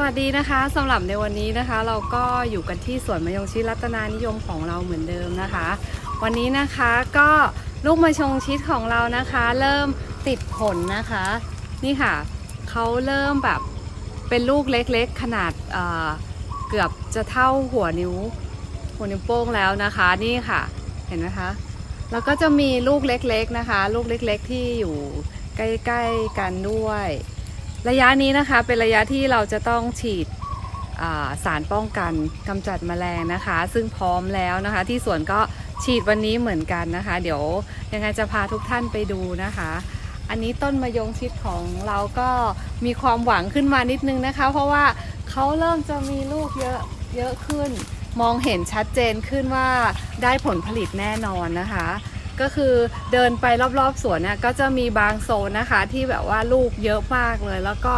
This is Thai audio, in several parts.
สวัสดีนะคะสำหรับในวันนี้นะคะ เราก็อยู่กันที่สวนมะยงชิดรัตนานิยมของเราเหมือนเดิมนะคะ วันนี้นะคะก็ลูกมะยงชิดของเรานะคะ เริ่มติดผลนะคะ นี่ค่ะเขาเริ่มแบบเป็นลูกเล็กๆ ขนาดเเกือบจะเท่าหัวนิ้ว หัวนิ้วโป้งแล้วนะคะ นี่ค่ะเห็นไหมคะแล้วก็จะมีลูกเล็กๆนะคะ ลูกเล็กๆที่อยู่ใกล้ๆกันด้วย ระยะนี้นะคะเป็นระยะที่เราจะต้องฉีดสารป้องกันกำจัดแมลงนะคะ ซึ่งพร้อมแล้วนะคะ ที่สวนก็ฉีดวันนี้เหมือนกันนะคะ เดี๋ยวยังไงจะพาทุกท่านไปดูนะคะ อันนี้ต้นมะยงชิดของเราก็มีความหวังขึ้นมานิดนึงนะคะ เพราะว่าเขาเริ่มจะมีลูกเยอะเยอะขึ้น มองเห็นชัดเจนขึ้นว่าได้ผลผลิตแน่นอนนะคะ ก็คือเดินไปรอบๆสวนเนี่ยก็จะมีบางโซนนะคะที่แบบว่าลูกเยอะมากเลย แล้วก็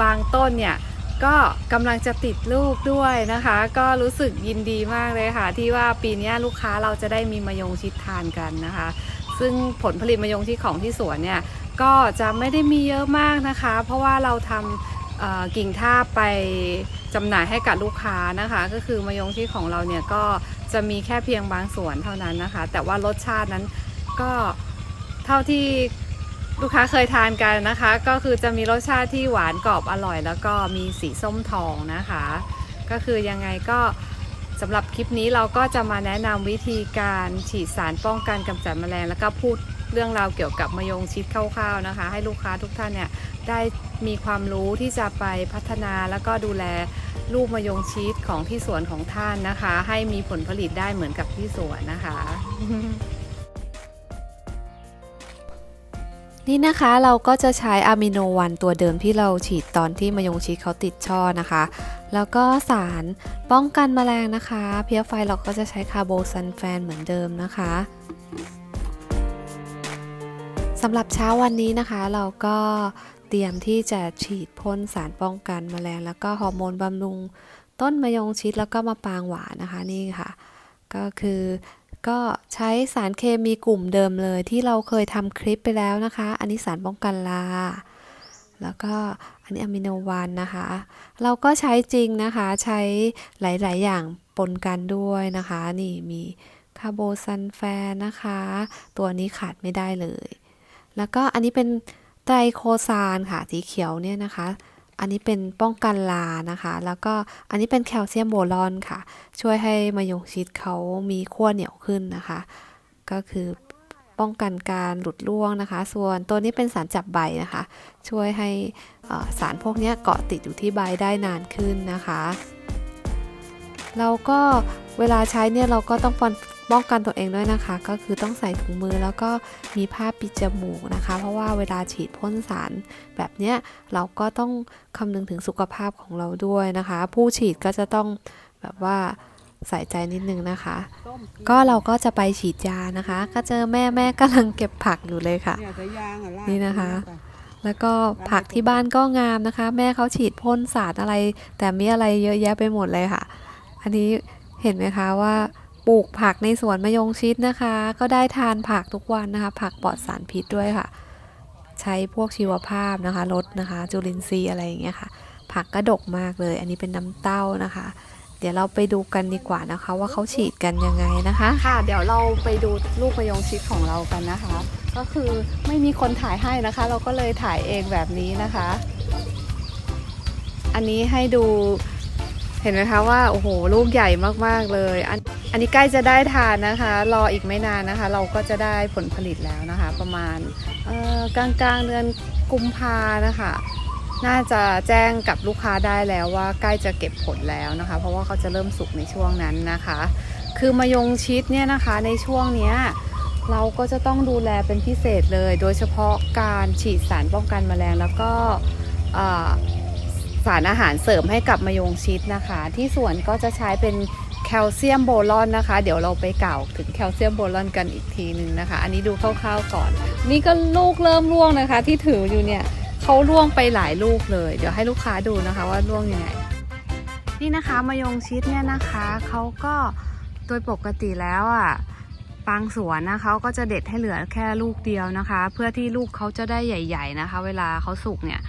บางต้นเนี่ยก็กำลังจะติดลูกด้วยนะคะ ก็รู้สึกยินดีมากเลยค่ะ ที่ว่าปีนี้ลูกค้าเราจะได้มีมะยงชิดทานกันนะคะ ซึ่งผลผลิตมะยงชิดของที่สวนเนี่ยก็จะไม่ได้มีเยอะมากนะคะ เพราะว่าเราทำกิ่งท่าไปจำหน่ายให้กับลูกค้านะคะ ก็คือมะยงชิดของเราเนี่ยก็ จะมีแค่เพียงบางส่วนเท่านั้นนะคะ แต่ว่ารสชาตินั้นก็เท่าที่ลูกค้าเคยทานกันนะคะ ก็คือจะมีรสชาติที่หวานกรอบอร่อย แล้วก็มีสีส้มทองนะคะ ก็คือยังไงก็สำหรับคลิปนี้เราก็จะมาแนะนำวิธีการฉีดสารป้องกันกำจัดแมลง แล้วก็พูดเรื่องราวเกี่ยวกับมะยงชิดคร่าวๆนะคะ ให้ลูกค้าทุกท่านเนี่ยได้มีความรู้ที่จะไปพัฒนาแล้วก็ดูแล ลูกมะยงชิดของที่สวนของท่านนะคะ ให้มีผลผลิตได้เหมือนกับที่สวนนะคะ นี่นะคะเราก็จะใช้อะมิโนวันตัวเดิมที่เราฉีดตอนที่มะยงชิดเขาติดช่อนะคะ แล้วก็สารป้องกันแมลงนะคะ เพี้ยไฟเราก็จะใช้คาร์โบซันแฟนเหมือนเดิมนะคะสำหรับเช้าวันนี้นะคะเราก็ เตรียมที่จะฉีดพ่นสารป้องกันแมลง แล้วก็ฮอร์โมนบำรุง ต้นมะยงชิดแล้วก็มะปางหวานนะคะนี่ค่ะ ก็คือก็ใช้สารเคมีกลุ่มเดิมเลยที่เราเคยทำคลิปไปแล้วนะคะ อันนี้สารป้องกันลา แล้วก็อันนี้อะมิโนวันนะคะ เราก็ใช้จริงนะคะใช้หลาย ๆ อย่างปนกันด้วยนะคะ นี่มีคาร์โบซันแฟนนะคะ ตัวนี้ขาดไม่ได้เลย แล้วก็อันนี้เป็น ไตรโคซานค่ะสีเขียวเนี่ยนะคะ อันนี้เป็นป้องกันลานะคะ แล้วก็อันนี้เป็นแคลเซียมโบรอนค่ะ ช่วยให้มะยงชิดเขามีขั้วเหนียวขึ้นนะคะ ก็คือป้องกันการหลุดร่วงนะคะ ส่วนตัวนี้เป็นสารจับใบนะคะ ช่วยให้สารพวกนี้เกาะติดอยู่ที่ใบได้นานขึ้นนะคะ เราก็เวลาใช้เนี่ยเราก็ต้อง ป้องป้องกันตัวเองด้วยนะคะ ก็คือต้องใส่ถุงมือแล้วก็มีผ้าปิดจมูกนะคะ เพราะว่าเวลาฉีดพ่นสารแบบเนี้ยเราก็ต้องคำนึงถึงสุขภาพของเราด้วยนะคะ ผู้ฉีดก็จะต้องแบบว่าใส่ใจนิดนึงนะคะ ก็เราก็จะไปฉีดยานะคะ ก็เจอแม่แม่กำลังเก็บผักอยู่เลยค่ะเนี่ยสายยางอะลากนี่นะคะไปแล้วก็ผักที่บ้านก็งามนะคะ แม่เขาฉีดพ่นสารอะไร แต่มีอะไรเยอะแยะไปหมดเลยค่ะ อันนี้เห็นไหมคะว่าป ลูกผักในสวนมะยงชิดนะคะ ก็ได้ทานผักทุกวันนะคะ ผักปลอดสารพิษด้วยค่ะ ใช้พวกชีวภาพนะคะลดนะคะ จุลินทรีย์อะไรอย่างเงี้ยค่ะ ผักก็ดกมากเลย อันนี้เป็นน้ำเต้านะคะ เดี๋ยวเราไปดูกันดีกว่านะคะ ว่าเขาฉีดกันยังไงนะคะ ค่ะ เดี๋ยวเราไปดูลูกมะยงชิดของเรากันนะคะ ก็คือไม่มีคนถ่ายให้นะคะ เราก็เลยถ่ายเองแบบนี้นะคะ อันนี้ให้ดู เห็นไหมคะว่าโอ้โหลูกใหญ่มากๆเลยอันอันนี้ใกล้จะได้ทานนะคะ รออีกไม่นานนะคะ เราก็จะได้ผลผลิตแล้วนะคะ ประมาณกลางกลางเดือนกุมภานะคะ น่าจะแจ้งกับลูกค้าได้แล้วว่าใกล้จะเก็บผลแล้วนะคะ เพราะว่าเขาจะเริ่มสุกในช่วงนั้นนะคะ คือมะยงชิดเนี่ยนะคะในช่วงเนี้ยเราก็จะต้องดูแลเป็นพิเศษเลย โดยเฉพาะการฉีดสารป้องกันแมลงแล้วก็ สารอาหารเสริมให้กับมะยงชิดนะคะ ที่สวนก็จะใช้เป็นแคลเซียมโบรอนนะคะ เดี๋ยวเราไปกล่าวถึงแคลเซียมโบรอนกันอีกทีหนึ่งนะคะ อันนี้ดูคร่าวๆก่อน นี่ก็ลูกเริ่มร่วงนะคะ ที่ถืออยู่เนี่ยเขาล่วงไปหลายลูกเลย เดี๋ยวให้ลูกค้าดูนะคะว่าล่วงยังไง นี่นะคะมะยงชิดเนี่ยนะคะเขาก็โดยปกติแล้วอะบางสวนนะเขาก็จะเด็ดให้เหลือแค่ลูกเดียวนะคะ เพื่อที่ลูกเขาจะได้ใหญ่ ๆนะคะ เวลาเขาสุกเนี่ย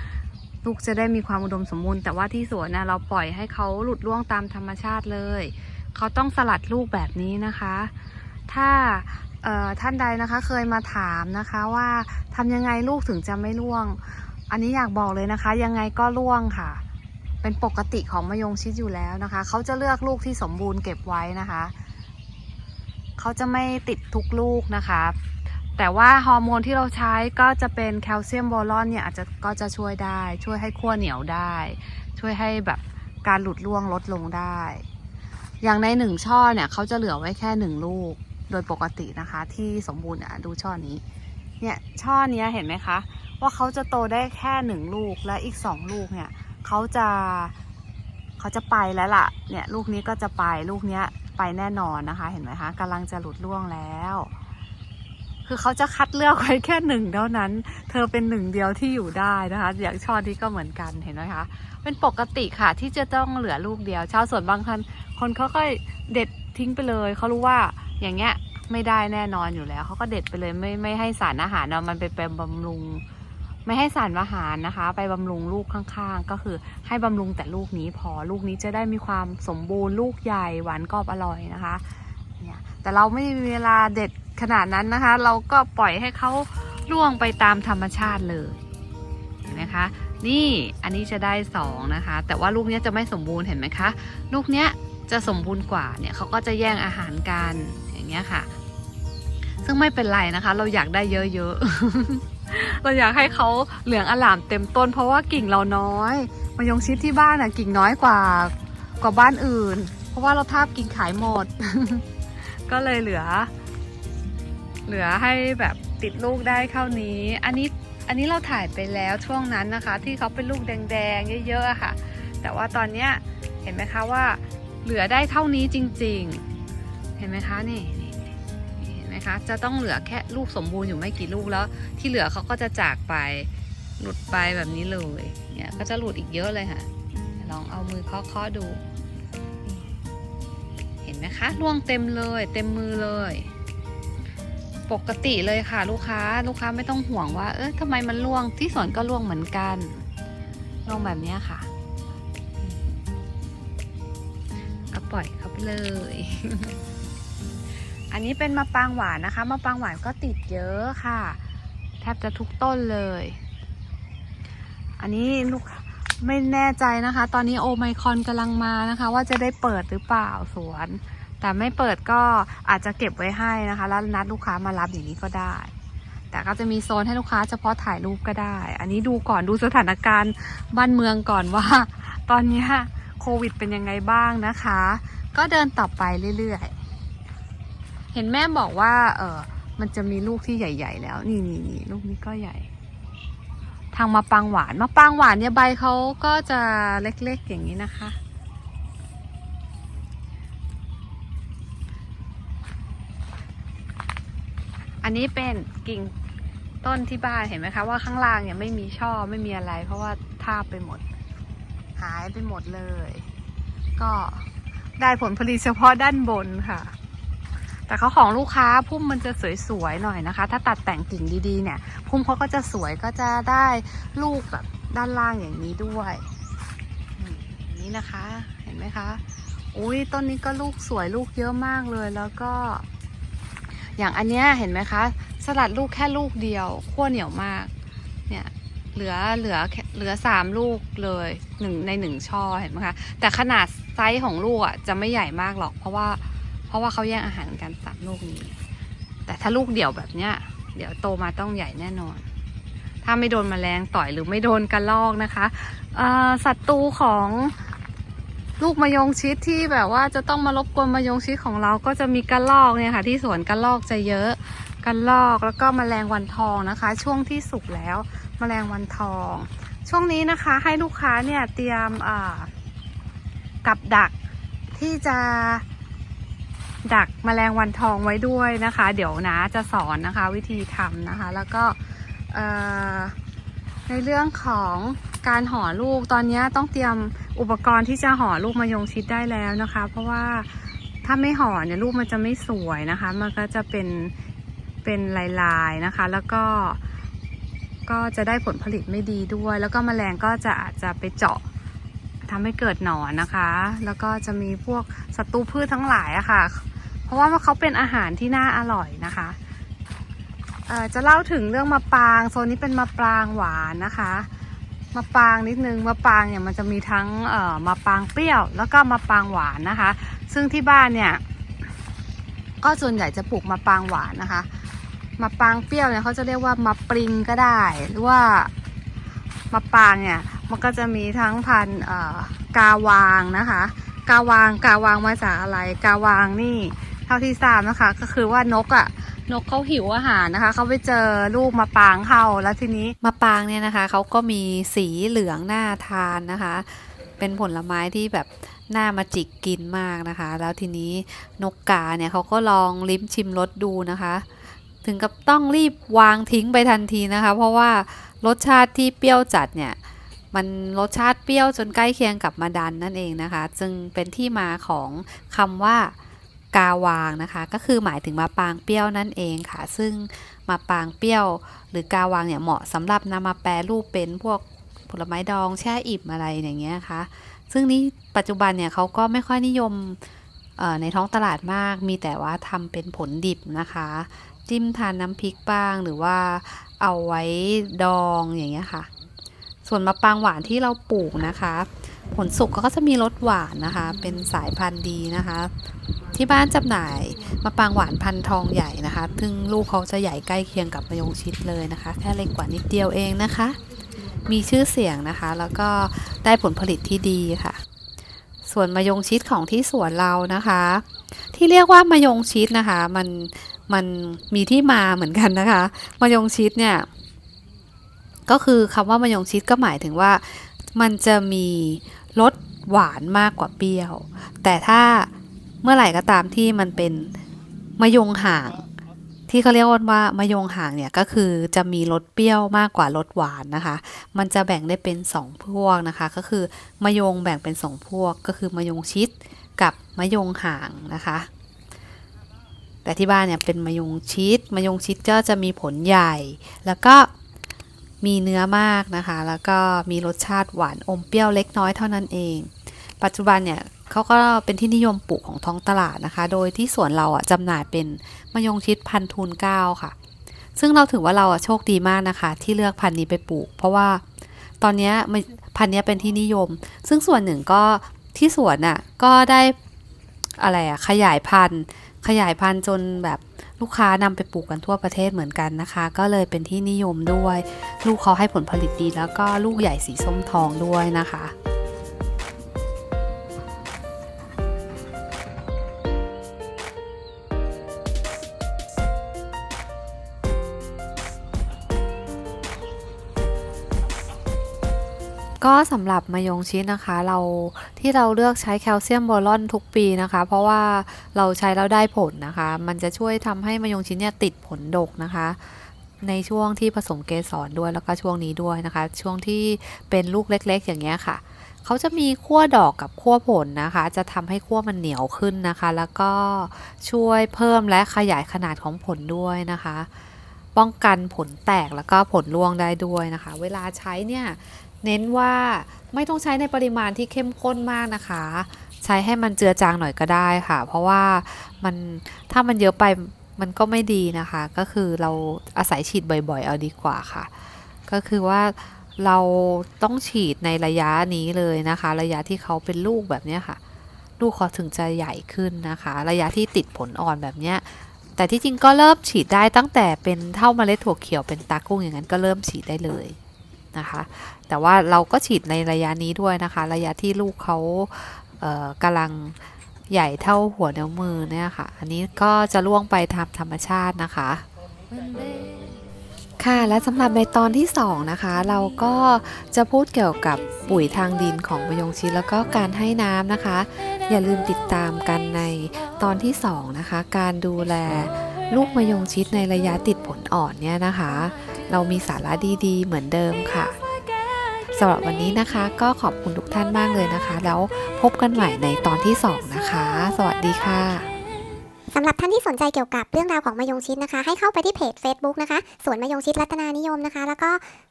ลูกจะได้มีความอุดมสมบูรณ์แต่ว่าที่สวนนะเราปล่อยให้เขาหลุดร่วงตามธรรมชาติเลย เขาต้องสลัดลูกแบบนี้นะคะ ถ้าท่านใดนะคะเคยมาถามนะคะว่าทำยังไงลูกถึงจะไม่ร่วง อันนี้อยากบอกเลยนะคะ ยังไงก็ร่วงค่ะ เป็นปกติของมะยงชิดอยู่แล้วนะคะ เขาจะเลือกลูกที่สมบูรณ์เก็บไว้นะคะ เขาจะไม่ติดทุกลูกนะคะ แต่ว่าฮอร์โมนที่เราใช้ก็จะเป็นแคลเซียมโบรอนเนี่ยอาจจะก็จะช่วยได้ ช่วยให้ขั้วเหนียวได้ ช่วยให้แบบการหลุดร่วงลดลงได้ อย่างในหนึ่งช่อเนี่ยเขาจะเหลือไว้แค่หนึ่งลูกโดยปกตินะคะ ที่สมบูรณ์อะดูช่อนี้ เนี่ยช่อเนี้ยเห็นไหมคะ ว่าเขาจะโตได้แค่หนึ่งลูกและอีกสองลูกเนี่ยเขาจะเขาจะไปแล้วล่ะเนี่ยลูกนี้ก็จะไปลูกเนี้ยไปแน่นอนนะคะ เห็นไหมคะกำลังจะหลุดร่วงแล้ว คือเขาจะคัดเลือกไว้แค่หนึ่งเท่านั้น เธอเป็นหนึ่งเดียวที่อยู่ได้นะคะ อย่างช่อนี้ก็เหมือนกันเห็นไหมคะ เป็นปกติค่ะที่จะต้องเหลือลูกเดียว ชาวสวนบางคนคนเขาก็เด็ดทิ้งไปเลย เขารู้ว่าอย่างเงี้ยไม่ได้แน่นอนอยู่แล้ว เขาก็เด็ดไปเลยไม่ไม่ให้สารอาหารเอามันไปเป็นบำรุง ไม่ให้สารอาหารนะคะ ไปบำรุงลูกข้างๆ ก็คือให้บำรุงแต่ลูกนี้พอลูกนี้จะได้มีความสมบูรณ์ลูกใหญ่หวานกรอบอร่อยนะคะเนี่ยแต่เราไม่มีเวลาเด็ด ขนาดนั้นนะคะ เราก็ปล่อยให้เขาล่วงไปตามธรรมชาติเลยเห็นไหมคะ นี่อันนี้จะได้สองนะคะ แต่ว่าลูกเนี้ยจะไม่สมบูรณ์เห็นไหมคะ ลูกเนี้ยจะสมบูรณ์กว่าเนี่ยเขาก็จะแย่งอาหารกันอย่างเงี้ยค่ะ ซึ่งไม่เป็นไรนะคะ เราอยากได้เยอะๆ เราอยากให้เขาเหลืองอลามเต็มต้น เพราะว่ากิ่งเราน้อยมายงชิดที่บ้านอะกิ่งน้อยกว่ากว่าบ้านอื่น เพราะว่าเราทาบกิ่งขายหมด ก็เลยเหลือ เหลือให้แบบติดลูกได้เท่านี้ อันนี้อันนี้เราถ่ายไปแล้วช่วงนั้นนะคะ ที่เขาเป็นลูกแดงๆเยอะๆค่ะ แต่ว่าตอนเนี้ยเห็นไหมคะว่าเหลือได้เท่านี้จริง ๆ เห็นไหมคะนี่นี่นี่เห็นไหมคะจะต้องเหลือแค่ลูกสมบูรณ์อยู่ไม่กี่ลูกแล้ว ที่เหลือเขาก็จะจากไปหลุดไปแบบนี้เลยเนี่ยก็จะหลุดอีกเยอะเลยค่ะลองเอามือเคาะๆดู เห็นไหมคะร่วงเต็มเลย เต็มมือเลย ปกติเลยค่ะ ลูกค้าลูกค้าไม่ต้องห่วงว่า เอ๊ะทำไมมันร่วงที่สวนก็ร่วงเหมือนกันร่วงแบบนี้ค่ะก็ปล่อยเขาไปเลย อันนี้เป็นมะปรางหวานนะคะมะปรางหวานก็ติดเยอะค่ะ แทบจะทุกต้นเลย อันนี้ลูกไม่แน่ใจนะคะ ตอนนี้โอไมคอนกำลังมานะคะ ว่าจะได้เปิดหรือเปล่าสวน แต่ไม่เปิดก็อาจจะเก็บไว้ให้นะคะ แล้วนัดลูกค้ามารับอย่างนี้ก็ได้ แต่ก็จะมีโซนให้ลูกค้าเฉพาะถ่ายรูปก็ได้ อันนี้ดูก่อนดูสถานการณ์บ้านเมืองก่อนว่า ตอนนี้โควิดเป็นยังไงบ้างนะคะ ก็เดินต่อไปเรื่อยๆ เห็นแม่บอกว่า เออมันจะมีลูกที่ใหญ่ ๆ แล้ว นี่นี่นี่ลูกนี้ก็ใหญ่ ทางมะปรางหวานมะปรางหวานเนี่ยใบเขาก็จะเล็กๆอย่างนี้นะคะ อันนี้เป็นกิ่งต้นที่บ้านเห็นไหมคะว่าข้างล่างเนี่ยไม่มีช่อไม่มีอะไร เพราะว่าทาบไปหมด หายไปหมดเลย ก็ได้ผลผลิตเฉพาะด้านบนค่ะ แต่เขาของลูกค้าพุ่มมันจะสวยๆหน่อยนะคะ ถ้าตัดแต่งกิ่งดีๆเนี่ย พุ่มเขาก็จะสวยก็จะได้ลูกแบบด้านล่างอย่างนี้ด้วยนี่อย่างนี้นะคะ เห็นไหมคะ อุ้ยต้นนี้ก็ลูกสวยลูกเยอะมากเลยแล้วก็ อย่างอันเนี้ยเห็นไหมคะ สลัดลูกแค่ลูกเดียวขั้วเหนียวมาก เนี่ยเหลือเหลือเหลือสามลูกเลยหนึ่งในหนึ่งช่อเห็นไหมคะแต่ขนาดไซส์ของลูกอะจะไม่ใหญ่มากหรอก เพราะว่าเพราะว่าเขาแย่งอาหารกันสามลูกนี้ แต่ถ้าลูกเดี่ยวแบบเนี้ยเดี๋ยวโตมาต้องใหญ่แน่นอน ถ้าไม่โดนแมลงต่อยหรือไม่โดนกระรอกนะคะเอ่อศัตรูของ ลูกมะยงชิดที่แบบว่าจะต้องมารบกวนมะยงชิดของเราก็จะมีกระรอกเนี่ยค่ะ ที่สวนกระรอกจะเยอะกระรอกแล้วก็แมลงวันทองนะคะ ช่วงที่สุกแล้วแมลงวันทอง ช่วงนี้นะคะให้ลูกค้าเนี่ยเตรียมอ่ากับดักที่จะดักแมลงวันทองไว้ด้วยนะคะ เดี๋ยวนะจะสอนนะคะวิธีทำนะคะ แล้วก็เอ่อในเรื่องของ การห่อลูกตอนนี้ต้องเตรียมอุปกรณ์ที่จะห่อลูกมะยงชิดได้แล้วนะคะ เพราะว่าถ้าไม่ห่อเนี่ยลูกมันจะไม่สวยนะคะ มันก็จะเป็นเป็นลายๆนะคะ แล้วก็ก็จะได้ผลผลิตไม่ดีด้วย แล้วก็แมลงก็จะอาจจะไปเจาะทำให้เกิดหนอนนะคะ แล้วก็จะมีพวกศัตรูพืชทั้งหลายอะค่ะ เพราะว่าเขาเป็นอาหารที่น่าอร่อยนะคะจะเล่าถึงเรื่องมะปราง โซนนี้เป็นมะปรางหวานนะคะ มะปางนิดนึงมะปางเนี่ยมันจะมีทั้งเอ่อมะปางเปรี้ยวแล้วก็มะปางหวานนะคะ ซึ่งที่บ้านเนี่ยก็ส่วนใหญ่จะปลูกมะปางหวานนะคะมะปางเปรี้ยวเนี่ยเขาจะเรียกว่ามะปริงก็ได้ หรือว่ามะปางเนี่ยมันก็จะมีทั้งพันธุ์เอ่อกาวางนะคะ กาวางกาวางมาจากอะไร กาวางนี่เท่าที่ทราบนะคะ ก็คือว่านกอะ่ะ นกเขาหิวอาหารนะคะ เขาไปเจอลูกมะปรางเข้าแล้วทีนี้มะปรางเนี่ยนะคะเขาก็มีสีเหลืองน่าทานนะคะ เป็นผลไม้ที่แบบน่ามาจิกกินมากนะคะ แล้วทีนี้นกกาเนี่ยเขาก็ลองลิ้มชิมรสดูนะคะ ถึงกับต้องรีบวางทิ้งไปทันทีนะคะ เพราะว่ารสชาติที่เปรี้ยวจัดเนี่ยมันรสชาติเปรี้ยวจนใกล้เคียงกับมาดันนั่นเองนะคะ จึงเป็นที่มาของคำว่า กาวางนะคะ ก็คือหมายถึงมะปรางเปรี้ยวนั่นเองค่ะ ซึ่งมะปรางเปรี้ยว หรือกาวางเนี่ยเหมาะสำหรับนำมาแปรรูปเป็นพวกผลไม้ดองแช่อิ่มอะไรอย่างเงี้ยค่ะ ซึ่งนี้ปัจจุบันเนี่ยเขาก็ไม่ค่อยนิยมในท้องตลาดมาก มีแต่ว่าทำเป็นผลดิบนะคะ จิ้มทานน้ำพริกบ้างหรือว่าเอาไว้ดองอย่างเงี้ยค่ะ ส่วนมะปรางหวานที่เราปลูกนะคะ ผลสุกก็จะมีรสหวานนะคะ เป็นสายพันธุ์ดีนะคะ ที่บ้านจำหน่ายมะปางหวานพันธุ์ทองใหญ่นะคะ ซึ่งลูกเขาจะใหญ่ใกล้เคียงกับมะยงชิดเลยนะคะ แค่เล็กกว่านิดเดียวเองนะคะ มีชื่อเสียงนะคะ แล้วก็ได้ผลผลิตที่ดีค่ะ ส่วนมะยงชิดของที่สวนเรานะคะ ที่เรียกว่ามะยงชิดนะคะ มันมันมีที่มาเหมือนกันนะคะมะยงชิดเนี่ยก็คือคำว่ามะยงชิดก็หมายถึงว่า มันจะมีรสหวานมากกว่าเปรี้ยว แต่ถ้าเมื่อไหร่ก็ตามที่มันเป็นมะยงห่าง ที่เขาเรียกว่ามะยงห่างเนี่ยก็คือจะมีรสเปรี้ยวมากกว่ารสหวานนะคะ มันจะแบ่งได้เป็นสองพวกนะคะ ก็คือมะยงแบ่งเป็นสองพวก ก็คือมะยงชิดกับมะยงห่างนะคะ แต่ที่บ้านเนี่ยเป็นมะยงชิดมะยงชิดก็จะมีผลใหญ่แล้วก็ มีเนื้อมากนะคะ แล้วก็มีรสชาติหวานอมเปรี้ยวเล็กน้อยเท่านั้นเอง ปัจจุบันเนี่ยเขาก็เป็นที่นิยมปลูกของท้องตลาดนะคะ โดยที่สวนเราอะจำหน่ายเป็นมะยงชิดพันธุ์ทูนเก้าค่ะ ซึ่งเราถือว่าเราอะโชคดีมากนะคะ ที่เลือกพันธุ์นี้ไปปลูก เพราะว่าตอนนี้พันธุ์นี้เป็นที่นิยม ซึ่งส่วนหนึ่งก็ที่สวนอะก็ได้อะไรอะขยายพันธุ์ ขยายพันธุ์จนแบบ ลูกค้านำไปปลูกกันทั่วประเทศเหมือนกันนะคะ ก็เลยเป็นที่นิยมด้วย ลูกเขาให้ผลผลิตดีแล้วก็ลูกใหญ่สีส้มทองด้วยนะคะ ก็สำหรับมายงชิดนะคะ เราที่เราเลือกใช้แคลเซียมโบรอนทุกปีนะคะ เพราะว่าเราใช้แล้วได้ผลนะคะ มันจะช่วยทำให้มายงชิดเนี่ยติดผลดกนะคะ ในช่วงที่ผสมเกสรด้วยแล้วก็ช่วงนี้ด้วยนะคะ ช่วงที่เป็นลูกเล็ก ๆ อย่างเงี้ยค่ะเขาจะมีขั้วดอกกับขั้วผลนะคะ จะทำให้ขั้วมันเหนียวขึ้นนะคะ แล้วก็ช่วยเพิ่มและขยายขนาดของผลด้วยนะคะ ป้องกันผลแตกแล้วก็ผลร่วงได้ด้วยนะคะ เวลาใช้เนี่ย เน้นว่าไม่ต้องใช้ในปริมาณที่เข้มข้นมากนะคะ ใช้ให้มันเจือจางหน่อยก็ได้ค่ะ เพราะว่ามันถ้ามันเยอะไปมันก็ไม่ดีนะคะ ก็คือเราอาศัยฉีดบ่อยๆ เอาดีกว่าค่ะ ก็คือว่าเราต้องฉีดในระยะนี้เลยนะคะ ระยะที่เขาเป็นลูกแบบนี้ค่ะ ลูกเขาถึงจะใหญ่ขึ้นนะคะ ระยะที่ติดผลอ่อนแบบนี้แต่ที่จริงก็เริ่มฉีดได้ตั้งแต่เป็นเท่าเมล็ดถั่วเขียวเป็นตากุ้งอย่างนั้นก็เริ่มฉีดได้เลยนะคะ แต่ว่าเราก็ฉีดในระยะนี้ด้วยนะคะ ระยะที่ลูกเขาเกำลังใหญ่เท่าหัวนิ้วมือเนี่ยค่ะ อันนี้ก็จะล่วงไปตามธรรมชาตินะคะ ค่ะ และสำหรับในตอนที่ 2 นะคะ เราก็จะพูดเกี่ยวกับปุ๋ยทางดินของมะยงชิดแล้วก็การให้น้ำนะคะ อย่าลืมติดตามกันในตอนที่ 2 นะคะ การดูแลลูกมะยงชิดในระยะติดผลอ่อนเนี่ยนะคะ เรามีสาระดีๆ เหมือนเดิมค่ะ สำหรับวันนี้นะคะ ก็ขอบคุณทุกท่านมากเลยนะคะ แล้วพบกันใหม่ในตอนที่ 2 นะคะ สวัสดีค่ะสำหรับท่านที่สนใจเกี่ยวกับเรื่องราวของมะยงชิดนะคะ ให้เข้าไปที่เพจ Facebook นะคะสวนมะยงชิดรัตนานิยมนะคะ แล้วก็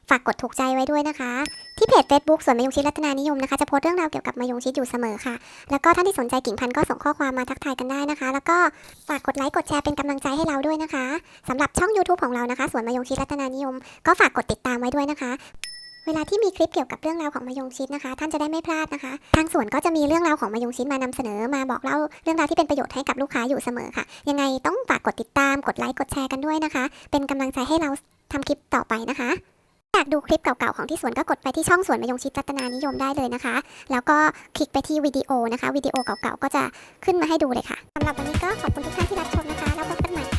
ฝากกดถูกใจไว้ด้วยนะคะ ที่เพจ Facebook สวนมะยงชิดรัตนานิยมนะคะจะโพสต์เรื่องราวเกี่ยวกับมะยงชิดอยู่เสมอค่ะ แล้วก็ท่านที่สนใจกิ่งพันธุ์ก็ส่งข้อความมาทักทายกันได้นะคะ แล้วก็ฝากกดไลค์กดแชร์เป็นกำลังใจให้เราด้วยนะคะสำหรับช่อง YouTube ของเรานะคะสวนมะยงชิดรัตนานิยม ก็ฝากกดติดตามไว้ด้วยนะคะ เวลาที่มีคลิปเกี่ยวกับเรื่องราวของมะยงชิดนะคะ ท่านจะได้ไม่พลาดนะคะ ทางสวนก็จะมีเรื่องราวของมะยงชิดมานำเสนอมาบอกเล่าเรื่องราวที่เป็นประโยชน์ให้กับลูกค้าอยู่เสมอค่ะ ยังไงต้องฝากกดติดตามกดไลค์กดแชร์กันด้วยนะคะ เป็นกำลังใจให้เราทำคลิปต่อไปนะคะอยากดูคลิปเก่าๆของที่สวนก็กดไปที่ช่องสวนมะยงชิดรัตนานิยมได้เลยนะคะ แล้วก็คลิกไปที่วิดีโอนะคะวิดีโอเก่าๆก็จะขึ้นมาให้ดูเลยค่ะสำหรับวันนี้ก็ขอบคุณทุกท่านที่รับชมนะคะแล้วพบกันใหม่